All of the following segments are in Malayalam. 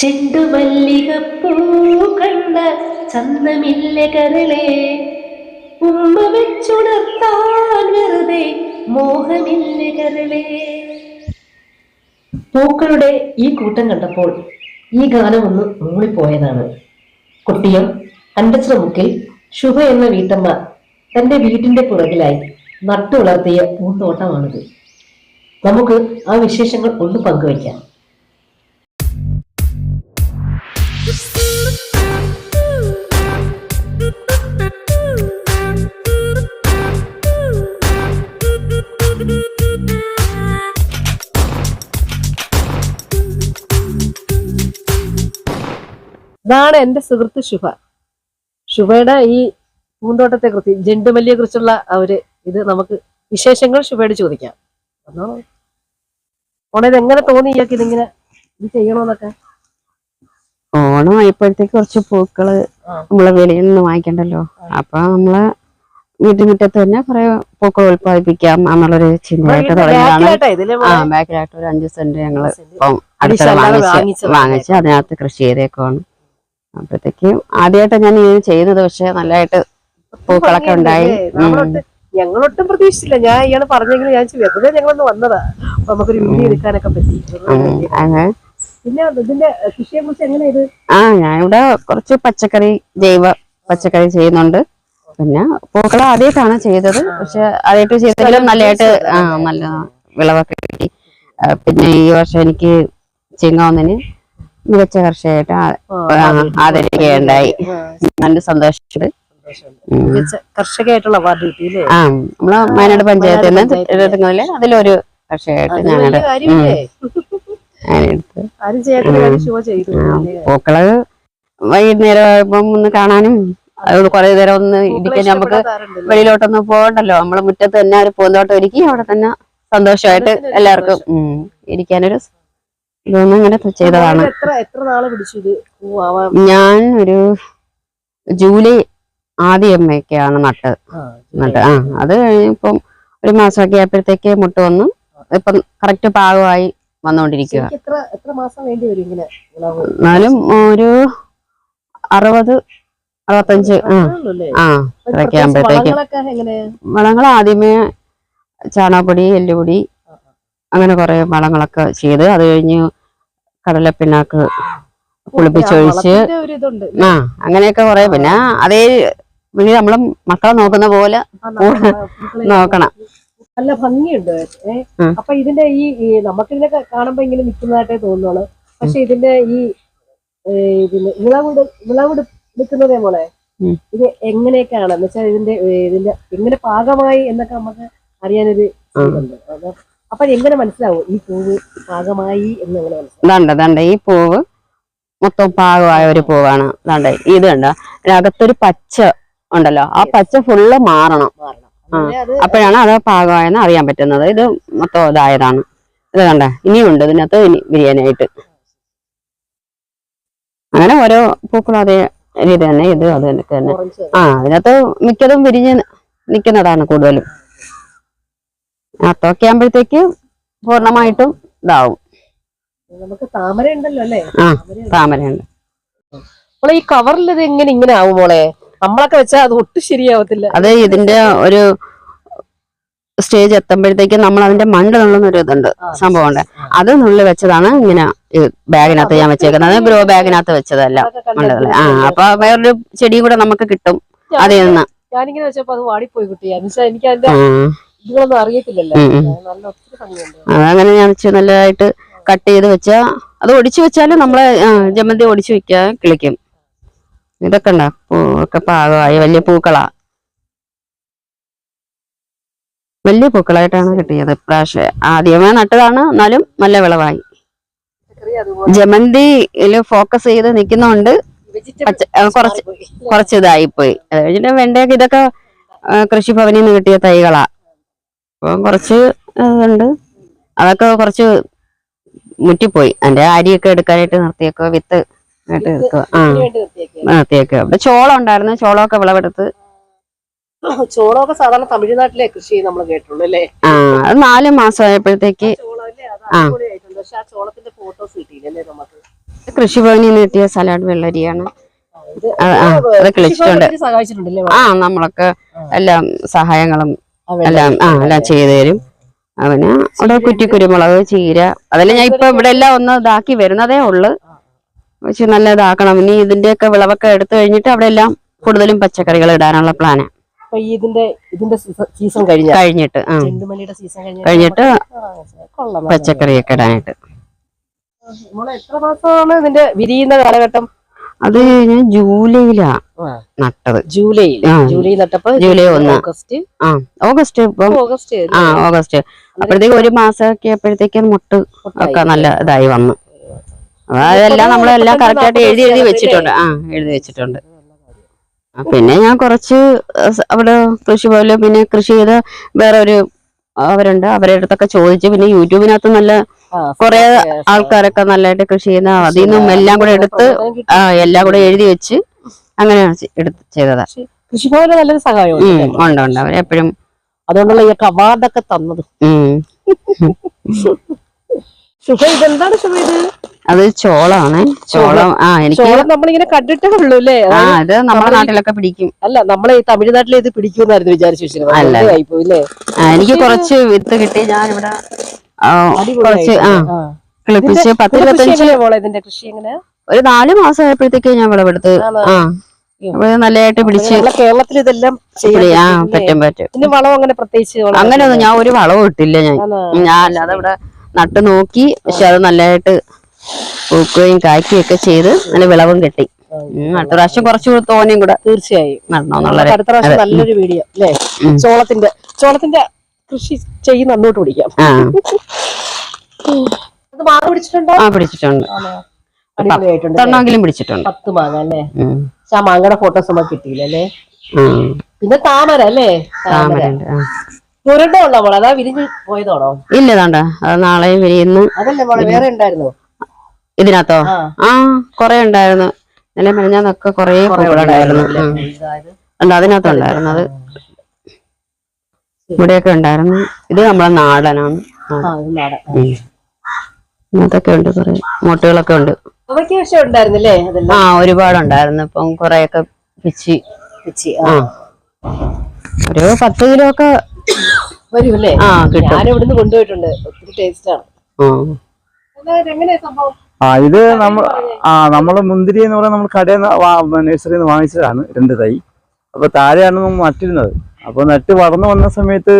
ചെണ്ടുമല്ലികപ്പൂ കണ്ട ചന്തമില്ല കരളെ. ഉമ്മ വെച്ചുണർത്താൻ വെറുതെ മോഹമില്ല കരളെ. പൂക്കളുടെ ഈ കൂട്ടം കണ്ടപ്പോൾ ഈ ഗാനം ഒന്ന് മൂളിപ്പോയതാണ്. കുട്ടിയം അണ്ടച്ചിറമുക്കിൽ ശുഭ എന്ന വീട്ടമ്മ തന്റെ വീടിന്റെ പുറകിലായി നട്ടു വളർത്തിയ പൂന്തോട്ടമാണിത്. നമുക്ക് ആ വിശേഷങ്ങൾ ഒന്ന് പങ്കുവയ്ക്കാം. ഇതാണ് എന്റെ സുഹൃത്ത് ശുഭ. ശുഭയുടെ ഈ പൂന്തോട്ടത്തെ കുറിച്ച് ജെണ്ടുമല്ലിയെ കുറിച്ചുള്ള അവർ ഒരു ഇത് നമുക്ക് വിശേഷങ്ങൾ ശുഭയോട് ചോദിക്കാം. ഓണം ഓണേ ഇത് എങ്ങനെ തോന്നി ഇയാൾക്ക് ഇതിങ്ങനെ ഇത് ചെയ്യണോന്നൊക്കെ? ഓണം ആയപ്പോഴത്തേക്ക് കുറച്ച് പൂക്കൾ. നമ്മളെ വെളിയിൽ നിന്ന് വാങ്ങിക്കണ്ടല്ലോ. അപ്പൊ നമ്മൾ വീട്ടുമുറ്റത്ത് തന്നെ കുറെ പൂക്കൾ ഉത്പാദിപ്പിക്കാം എന്നുള്ളൊരു ചിന്തയായിട്ട് തുടങ്ങിയതാണ്. ആ ബാക്കിലായിട്ട് ഒരു അഞ്ചു സെന്റ് ഞങ്ങൾ അടുത്ത വാങ്ങിച്ച്. വാങ്ങിച്ച് അതിനകത്ത് കൃഷി ചെയ്തേക്കുവാണ്. അപ്പോഴത്തേക്ക് ആദ്യമായിട്ട് ഞാൻ ഇത് ചെയ്യുന്നത്. പക്ഷെ നല്ലതായിട്ട് പൂക്കളൊക്കെ ഉണ്ടായി. ഞങ്ങളൊട്ടും പ്രതീക്ഷിച്ചില്ല. ഞാൻ ഇയാൾ പറഞ്ഞെങ്കിലും ഞാൻ വെറുതെ ഞങ്ങളൊന്ന് വന്നതാ. നമുക്കൊരു വീഡിയോ എടുക്കാനൊക്കെ പറ്റി. പിന്നെ ഇതിന്റെ കൃഷിയെ കുറിച്ച് എങ്ങനെ ഇത്? ആ ഞാൻ ഇവിടെ കുറച്ച് പച്ചക്കറി ജൈവ പച്ചക്കറി ചെയ്യുന്നുണ്ട്. പിന്നെ പൂക്കൾ ആദ്യമായിട്ടാണ് ചെയ്തത്. പക്ഷെ ആദ്യമായിട്ട് ചെയ്തെങ്കിലും നല്ലതായിട്ട് ആ നല്ല വിളവൊക്കെ കിട്ടി. പിന്നെ ഈ വർഷം എനിക്ക് ചിങ്ങോന്നിന് മികച്ച കർഷകരായിട്ട് ആദരിക്കുകയുണ്ടായി. നല്ല സന്തോഷം. കർഷകയായിട്ടുള്ള അവാർഡ് കിട്ടിയില്ലേ ആ നമ്മൾ വയനാട് പഞ്ചായത്തിൽ നിന്ന് അതിലൊരു കർഷകയായിട്ട് ഞാനത്. പൂക്കൾ വൈകുന്നേരം ആകുമ്പം ഒന്ന് കാണാനും അതുകൊണ്ട് കുറെ നേരം ഒന്ന് ഇരിക്കാൻ നമുക്ക്? വെളിയിലോട്ടൊന്നും പോകണ്ടല്ലോ. നമ്മളെ മുറ്റത്ത് തന്നെ ഒരു പൂന്തോട്ടം ഒരുക്കി അവിടെ തന്നെ സന്തോഷമായിട്ട് എല്ലാവർക്കും ഇരിക്കാനൊരു ഇതൊന്നും ഇങ്ങനെ ചെയ്തതാണ്. ഞാൻ ഒരു ജൂലൈ ആദ്യമൊക്കെയാണ് നട്ടത്. ആ, നട്ട് ആ അത് കഴിഞ്ഞപ്പം ഒരു മാസമൊക്കെ ആയപ്പോഴത്തേക്ക് മുട്ട വന്നു. ഇപ്പം കറക്റ്റ് പാകമായി വന്നുകൊണ്ടിരിക്കുക? എന്നാലും ഒരു അറുപത് അറുപത്തഞ്ച് ആ പ്രത്യേകിച്ച് ആകുമ്പോഴത്തേക്ക്. വളങ്ങൾ ആദ്യമേ ചാണകപ്പൊടി എല്ലുപൊടി അങ്ങനെ കുറെ വളങ്ങളൊക്കെ ചെയ്ത് അത് കഴിഞ്ഞ് കടലപ്പിണ്ണാക്ക് കുളിപ്പിച്ചൊഴിച്ച് ആ അങ്ങനെയൊക്കെ കുറെ. പിന്നെ അതേ പിന്നെ നമ്മളും മക്കളെ നോക്കുന്ന പോലെ നോക്കണം. നല്ല ഭംഗിയുണ്ട്. അപ്പൊ ഇതിന്റെ ഈ നമുക്ക് ഇതിനെ കാണുമ്പോ ഇങ്ങനെ നിൽക്കുന്നതായിട്ടേ തോന്നുള്ളൂ പക്ഷെ ഇതിന്റെ ഈ വിളവിട് വിളവിടുക്കുന്നതേ പോലെ മോളെ ഇത് എങ്ങനെയൊക്കെയാണ്? എന്ന് വെച്ചാൽ ഇതിന്റെ ഇതിന്റെ എങ്ങനെ പാകമായി എന്നൊക്കെ നമുക്ക് അറിയാനൊരു ഇതുണ്ട്. അപ്പൊ എങ്ങനെ മനസ്സിലാവും? ഈ പൂവ് പാകമായി എന്ന് എങ്ങനെ മനസ്സിലാവും? ഇതാണ്ട് ഇതാണ്ട് ഈ പൂവ് മൊത്തം പാകമായ ഒരു പൂവാണ്. ദണ്ട ഇത് കണ്ട? അതിനകത്തൊരു പച്ച ഉണ്ടല്ലോ. ആ പച്ച ഫുള്ള് മാറണം. അപ്പോഴാണ് അത് പാകമായെന്ന് അറിയാൻ പറ്റുന്നത്. ഇത് മൊത്തം ഇതായതാണ്. ഇത് കണ്ട? ഇനിയുണ്ട് ഇതിനകത്ത് ഇനി ബിരിയാണിയായിട്ട്. അങ്ങനെ ഓരോ പൂക്കളും അതേ രീതി തന്നെ. ഇത് അത് തന്നെ. ആ അതിനകത്ത് മിക്കതും വിരിഞ്ഞ് നിൽക്കുന്നതാണ് കൂടുതലും. അത്തൊക്കെ ആകുമ്പോഴത്തേക്ക് പൂർണമായിട്ടും ഇതാവും. നമുക്ക് താമര ഉണ്ടല്ലോ അല്ലേ? ആ താമര താമരയുണ്ട്. അപ്പോൾ ഈ കവറിൽ ഇത് എങ്ങനെ ഇങ്ങനെ ആവും മോളെ? നമ്മളൊക്കെ വെച്ചാൽ അത് ഒട്ടും ശരിയാവത്തില്ല. അത് ഇതിന്റെ ഒരു സ്റ്റേജ് എത്തുമ്പോഴത്തേക്കും നമ്മൾ അതിന്റെ മണ്ണ് നുള്ളുന്നൊരു ഇതുണ്ട് സംഭവമുണ്ട് സംഭവം ഉണ്ട്. അത് നുള്ളി വെച്ചതാണ് ഇങ്ങനെ ബാഗിനകത്ത് ഞാൻ വെച്ചേക്കുന്നത്. ഗ്രോ ബാഗിനകത്ത് വെച്ചതല്ല മണ്ടതല്ല ആ. അപ്പൊ വേറൊരു ചെടിയും കൂടെ നമുക്ക് കിട്ടും അതിൽ നിന്ന്. ഞാനിങ്ങനെ വെച്ചപ്പോ അത് വാടിപ്പോയി കുട്ടി. എനിക്ക് അതിന്റെ ആ, ഇതൊന്നും അറിയത്തില്ലല്ലോ. നല്ല ഒത്തിരി ഭംഗിയുണ്ട്. അതങ്ങനെ ഞാൻ നല്ലതായിട്ട് കട്ട് ചെയ്ത് വെച്ചാ അത് ഒടിച്ചു വെച്ചാലും നമ്മളെ ജമന്തി ഒടിച്ചു വെക്കാൻ കിളിക്കും. ഇതൊക്കെ ഉണ്ടോ? ഒക്കെ പാകമായി. വലിയ പൂക്കളാ. വലിയ പൂക്കളായിട്ടാണ് കിട്ടിയത് പ്രാവശ്യം ആദ്യമേ നട്ടതാണ് എന്നാലും നല്ല വിളവായി. ജമന്തിയിൽ ഫോക്കസ് ചെയ്ത് നിൽക്കുന്നോണ്ട് vegetable കുറച്ച് കുറച്ചിതായി കുറച്ച് ഇതായിപ്പോയി. അത് കഴിഞ്ഞിട്ട് വെണ്ടയൊക്കെ ഇതൊക്കെ കൃഷിഭവനിൽ നിന്ന് കിട്ടിയ തൈകളാ. അപ്പൊ കുറച്ച് ഇതുണ്ട് അതൊക്കെ കുറച്ച് മുറ്റിപ്പോയി. അതിന്റെ അരിയൊക്കെ എടുക്കാനായിട്ട് നിർത്തിയേക്കോ വിത്ത് ആയിട്ട് എടുക്കുക ആ നിർത്തിയൊക്കെ അവിടെ ചോളം ഉണ്ടായിരുന്നു ചോളമൊക്കെ വിളവെടുത്ത്. ചോളമൊക്കെ സാധാരണ തമിഴ്നാട്ടിലെ കൃഷി നമ്മൾ കേട്ടുള്ളൂ അല്ലേ? ആ അത് നാല് മാസം ആയപ്പോഴത്തേക്ക് ആ. ചോളത്തിന്റെ ഫോട്ടോസ് കിട്ടിയില്ല അല്ലേ നമുക്ക്? കൃഷിഭവനിൽ നിന്ന് കിട്ടിയ സലാഡ് വെള്ളരിയാണ്. ആ, ആ, അത് കിളിച്ചിട്ടുണ്ട്. ആ നമ്മളൊക്കെ എല്ലാം സഹായങ്ങളും. എല്ലാം ആ എല്ലാം ചെയ്തു തരും. അവന് അവിടെ കുറ്റി കുരുമുളക് ചീര. അതെല്ലാം ഞാൻ ഇപ്പൊ ഇവിടെ എല്ലാം ഒന്ന് ഇതാക്കി വരുന്നതേ ഉള്ളു. പക്ഷെ നല്ല ഇതാക്കണം ഇനി ഇതിന്റെയൊക്കെ വിളവൊക്കെ എടുത്തു കഴിഞ്ഞിട്ട് അവിടെ എല്ലാം കൂടുതലും പച്ചക്കറികൾ ഇടാനുള്ള പ്ലാന് അപ്പൊ ഇതിന്റെ ഇതിന്റെ സീസൺ കഴിഞ്ഞ? കഴിഞ്ഞിട്ട് ചെണ്ടുമല്ലിയുടെ സീസൺ കഴിഞ്ഞ കഴിഞ്ഞിട്ട് പച്ചക്കറിയൊക്കെ ഇടാനായിട്ട്. എത്ര മാസമാണ് ഇതിന്റെ വിരിയുന്ന കാലഘട്ടം? അത് ഞാൻ ജൂലൈയിലാ നട്ടത്. ജൂലൈയിൽ. ജൂലൈ നട്ടപ്പോ ജൂലൈ ഒന്ന്. ഓഗസ്റ്റ്. ആ ഓഗസ്റ്റ് ഇപ്പം ഓഗസ്റ്റ് ആ ഓഗസ്റ്റ്. അപ്പോഴത്തേക്ക് ഒരു മാസമൊക്കെ ആയപ്പോഴത്തേക്കും മുട്ട് ഒക്കെ നല്ല ഇതായി വന്നു. അതെല്ലാം നമ്മളെല്ലാം കറക്റ്റ് ആയിട്ട് എഴുതി എഴുതി വെച്ചിട്ടുണ്ട്. ആ എഴുതി വെച്ചിട്ടുണ്ട്. പിന്നെ ഞാൻ കുറച്ച് അവിടെ കൃഷി പോലെ പിന്നെ കൃഷി ചെയ്ത വേറെ ഒരു അവരുണ്ട്. അവരുടെ അടുത്തൊക്കെ ചോദിച്ച് പിന്നെ യൂട്യൂബിനകത്ത് നല്ല കുറെ ആൾക്കാരൊക്കെ നല്ലതായിട്ട് കൃഷി ചെയ്യുന്ന അതിൽ നിന്നും എല്ലാം കൂടെ എടുത്ത് എല്ലാം കൂടെ എഴുതി വെച്ച് അങ്ങനെയാണ് എടുത്ത് ചെയ്തതാ. കൃഷിഭവന് നല്ലൊരു സഹായം ഉം, ഉണ്ട് ഉണ്ട്. അവരെപ്പോഴും അതുകൊണ്ടുള്ള ഈ അവാർഡൊക്കെ തന്നത്. ഉം. ശുഭ ഇതെന്താണ് ശുഭ ഇത്? അത് ചോളാണ്. ചോളം ആ എനിക്ക് ചോളം നമ്മളിങ്ങനെ കണ്ടിട്ടേ ഉള്ളൂ അല്ലേ? ആ ഇത് നമ്മുടെ നാട്ടിലൊക്കെ പിടിക്കും. അല്ല നമ്മളെ ഈ തമിഴ്നാട്ടിൽ ഇത് പിടിക്കുമെന്നായിരുന്നു വിചാരിച്ചു വെച്ചിരുന്നത് അല്ല. എനിക്ക് കുറച്ച് വിത്ത് കിട്ടി. ഞാനിവിടെ ആ, കുറച്ച് ആ ആ. കിളിപ്പിച്ച് പത്ത് ഇരുപത്തഞ്ച് കൃഷി ഒരു നാല് മാസം ആയപ്പോഴത്തേക്ക് ഞാൻ വിളവെടുത്ത്? ആ. നല്ലതായിട്ട് പിടിച്ച് കേരളത്തിൽ ഇതെല്ലാം പറ്റും, പറ്റും വളം അങ്ങനെ പ്രത്യേകിച്ച് അങ്ങനെയൊന്നും ഞാൻ ഒരു വളവും ഇട്ടില്ല ഞാൻ? ഞാൻ അല്ലാതെ ഇവിടെ നട്ടു നോക്കി പക്ഷെ അത് നല്ലതായിട്ട് പൂക്കുകയും കായ്ക്കുകയും ഒക്കെ ചെയ്ത് നല്ല വിളവും കിട്ടി. അടുത്ത പ്രാവശ്യം കുറച്ച് തോനെയും കൂടെ തീർച്ചയായും. അടുത്ത പ്രാവശ്യം നല്ലൊരു വീഡിയോ അല്ലേ? ചോളത്തിന്റെ ചോളത്തിന്റെ കൃഷി ചെയ്യുന്ന അങ്ങോട്ട് പിടിക്കാം. അത് മാങ്ങ പിടിച്ചിട്ടുണ്ടോ? ആ പിടിച്ചിട്ടുണ്ട്? അടിപൊളിയായിട്ടുണ്ട് പിടിച്ചിട്ടുണ്ട്. പത്ത് മാങ്ങ അല്ലേ? ഉം. പക്ഷെ ആ മാങ്ങയുടെ ഫോട്ടോസ് നമുക്ക് പിന്നെ താമര അല്ലേ? താമര. ഉള്ള മോളെ? അതാ വിരിഞ്ഞ് പോയതാണോ? ഇല്ല താണ്ട. അത് നാളെ വിരിയുന്നു. അതല്ലേ മോളെ? വേറെ ഉണ്ടായിരുന്നു? ഇതിനകത്തോ? ആ. കൊറേ ഉണ്ടായിരുന്നു. നില മെനഞ്ഞാന്നൊക്കെ കൊറേ ഉണ്ടായിരുന്നു അതിനകത്തുണ്ടായിരുന്നു അത്. ഇവിടെയൊക്കെ ഉണ്ടായിരുന്നു. ഇത് നമ്മളെ നാടനാണ്. ഇങ്ങനത്തൊക്കെ ഉണ്ട് കുറെ. മുട്ടുകളൊക്കെ ഉണ്ട്. ആ ഒരുപാടുണ്ടായിരുന്നു. ഇപ്പം കൊറേയൊക്കെ പിച്ചി. പിച്ചി ആ. ഒരു പത്ത് കിലോ ഒക്കെ വരുമല്ലേ? ആ കിട്ടും. ഞാൻ ഇവിടുന്ന് കൊണ്ടുപോയിട്ടുണ്ട്. ഒത്തിരി ടേസ്റ്റ് ആണ്. ആ. സംഭവം? ആ ഇത് നമ്മൾ ആ നമ്മൾ മുന്തിരി എന്ന് പറയുന്നത് നമ്മൾ കടയിൽ നിന്ന് നഴ്സറിയിൽ നിന്ന് വാങ്ങിച്ചതാണ് രണ്ട് തൈ. അപ്പൊ താഴെയാണ് നമ്മൾ നട്ടിരുന്നത്. അപ്പൊ നട്ട് വളർന്നു വന്ന സമയത്ത്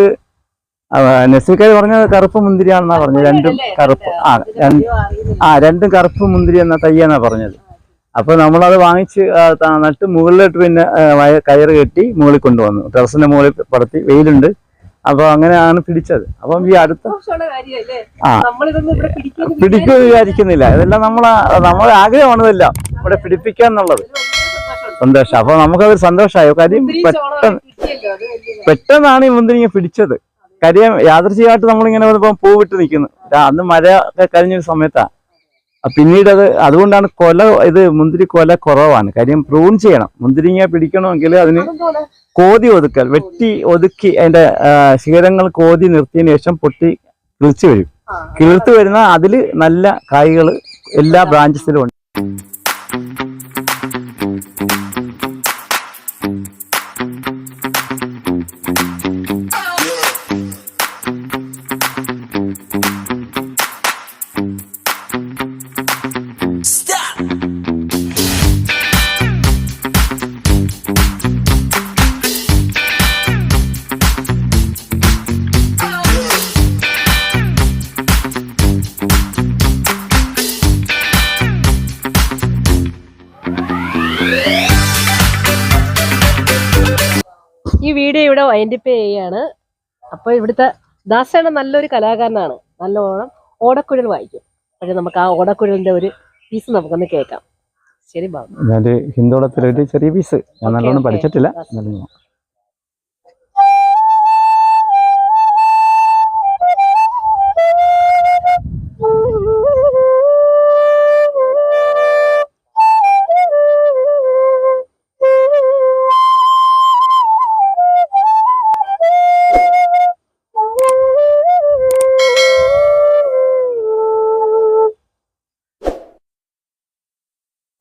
നഴ്സറിക്കാർ പറഞ്ഞ കറുപ്പ് മുന്തിരിയാണെന്നാ പറഞ്ഞത്. രണ്ടും കറുപ്പ്. ആ ആ രണ്ടും കറുപ്പ് മുന്തിരി എന്ന തയ്യെന്നാ പറഞ്ഞത്. അപ്പൊ നമ്മളത് വാങ്ങിച്ച് നട്ട് മുകളിലോട്ട് പിന്നെ കയറ് കെട്ടി മുകളിൽ കൊണ്ടുവന്നു. ടെറസിന്റെ മുകളിൽ പടത്തി വെയിലുണ്ട്. അപ്പൊ അങ്ങനെയാണ് പിടിച്ചത്. അപ്പം ഈ അടുത്ത ആ. പിടിക്കുക പിടിക്കുമെന്ന് വിചാരിക്കുന്നില്ല. ഇതെല്ലാം നമ്മളെ നമ്മളെ ആഗ്രഹമാണ് ഇതെല്ലാം ഇവിടെ പിടിപ്പിക്കുക എന്നുള്ളത് സന്തോഷം. അപ്പൊ നമുക്കത് സന്തോഷമായോ. കാര്യം പെട്ടെന്ന് പെട്ടെന്നാണ് ഈ മുന്തിരിങ്ങ പിടിച്ചത്. കാര്യം യാദൃശ്ചികമായിട്ട് നമ്മളിങ്ങനെ വന്നപ്പോ പൂ വിട്ട് നിൽക്കുന്നു അന്ന് മഴ ഒക്കെ കഴിഞ്ഞൊരു സമയത്താ. അപ്പൊ പിന്നീട് അത് അതുകൊണ്ടാണ് കൊല ഇത് മുന്തിരി കൊല കുറവാണ്. കാര്യം പ്രൂൺ ചെയ്യണം. മുന്തിരിങ്ങ പിടിക്കണമെങ്കിൽ അതിന് കോതി ഒതുക്കൽ വെട്ടി ഒതുക്കി അതിന്റെ ശിഖരങ്ങൾ കോതി നിർത്തിയതിനു ശേഷം പൊട്ടി കിളിച്ചു വരും. കിളിർത്ത് വരുന്ന അതിൽ നല്ല കായ്കൾ എല്ലാ ബ്രാഞ്ചസിലും ഉണ്ട്. ഇവിടെ വൈൻഡിപ്പ് ചെയ്യാണ് അപ്പൊ ഇവിടുത്തെ ദാസേണ നല്ലൊരു കലാകാരനാണ്. നല്ലോണം ഓടക്കുഴൽ വായിക്കും. പക്ഷെ നമുക്ക് ആ ഓടക്കുഴലിന്റെ ഒരു പീസ് നമുക്കൊന്ന് കേൾക്കാം. ശരി ബാബു. ഞാൻ ഹിന്ദോളത്തിലൊരു ചെറിയ പീസ് ഞാൻ നല്ലോണം പഠിച്ചിട്ടില്ല.